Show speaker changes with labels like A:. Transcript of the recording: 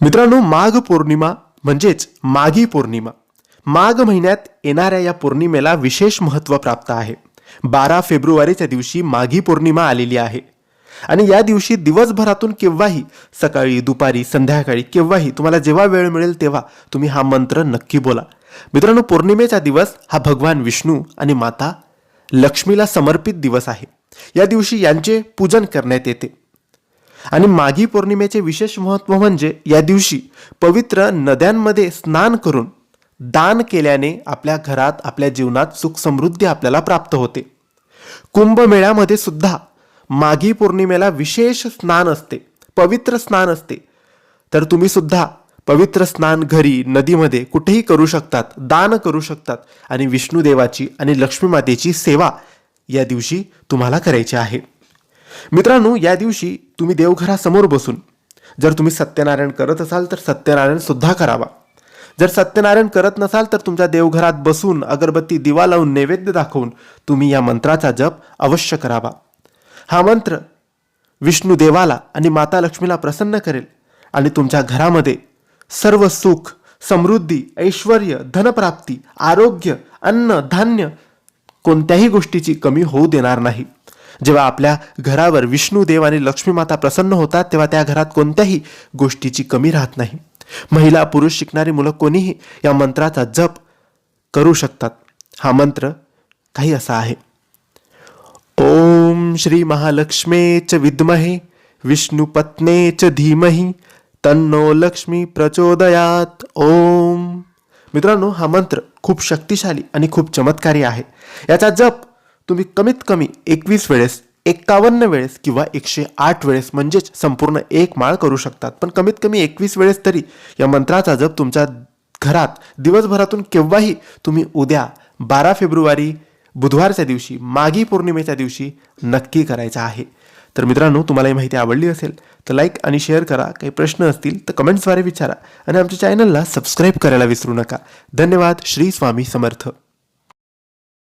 A: मित्रांनो माघ पौर्णिमा म्हणजेच माघी पौर्णिमा. माघ महिन्यात येणाऱ्या या पौर्णिमेला विशेष महत्त्व प्राप्त आहे. बारा फेब्रुवारीच्या दिवशी माघी पौर्णिमा आलेली आहे. आणि या दिवशी दिवसभरातून केव्हाही सकाळी दुपारी संध्याकाळी केव्हाही तुम्हाला जेव्हा वेळ मिळेल तेव्हा तुम्ही हा मंत्र नक्की बोला. मित्रांनो पौर्णिमेचा दिवस हा भगवान विष्णू आणि माता लक्ष्मीला समर्पित दिवस आहे. या दिवशी यांचे पूजन करण्यात येते. आणि माघी पौर्णिमेचे विशेष महत्त्व म्हणजे या दिवशी पवित्र नद्यांमध्ये स्नान करून दान केल्याने आपल्या घरात आपल्या जीवनात सुख समृद्धी आपल्याला प्राप्त होते. कुंभमेळ्यामध्ये सुद्धा माघी पौर्णिमेला विशेष स्नान असते पवित्र स्नान असते. तर तुम्ही सुद्धा पवित्र स्नान घरी नदीमध्ये कुठेही करू शकतात दान करू शकतात आणि विष्णुदेवाची आणि लक्ष्मी मातेची सेवा या दिवशी तुम्हाला करायची आहे. मित्रांनो या दिवशी तुम्ही देवघरासमोर बसून जर तुम्ही सत्यनारायण करत असाल तर सत्यनारायण सुद्धा करावा. जर सत्यनारायण करत नसाल तर तुमच्या देवघरात बसून अगरबत्ती दिवा लावून नैवेद्य दाखवून तुम्ही या मंत्राचा जप अवश्य करावा. हा मंत्र विष्णू देवाला आणि माता लक्ष्मीला प्रसन्न करेल आणि तुमच्या घरामध्ये सर्व सुख समृद्धी ऐश्वर धनप्राप्ती आरोग्य अन्न धान्य कोणत्याही गोष्टीची कमी होऊ देणार नाही. जेव्हा आपल्या घरावर विष्णुदेव आणि लक्ष्मी माता प्रसन्न होतात तेव्हा त्या घरात कोणत्याही गोष्टीची कमी राहत नाही. महिला पुरुष शिकणारी मुलं कोणीही या मंत्राचा जप करू शकतात. हा मंत्र काही असा आहे. ओम श्री महालक्ष्मे च विद्महे विष्णुपत्ने च धीमही तन्नो लक्ष्मी प्रचोदयात. ओम. मित्रांनो हा मंत्र खूप शक्तिशाली आणि खूप चमत्कारी आहे. याचा जप तुम्ही कमीत कमी एकवीस वेळेस एक्कावन्न वेळेस किंवा एकशे आठ वेळेस म्हणजेच संपूर्ण एक माळ करू शकतात. पण कमीत कमी एकवीस वेळेस तरी या मंत्राचा जप तुमच्या घरात दिवसभरातून केव्हाही तुम्ही उद्या बारा फेब्रुवारी बुधवारच्या दिवशी माघी पौर्णिमेच्या दिवशी नक्की करायचा आहे. तर मित्रांनो तुम्हाला ही माहिती आवडली असेल तर लाईक आणि शेअर करा. काही प्रश्न असतील तर कमेंट्सद्वारे विचारा. आणि आमच्या चॅनलला सबस्क्राईब करायला विसरू नका. धन्यवाद. श्री स्वामी समर्थ.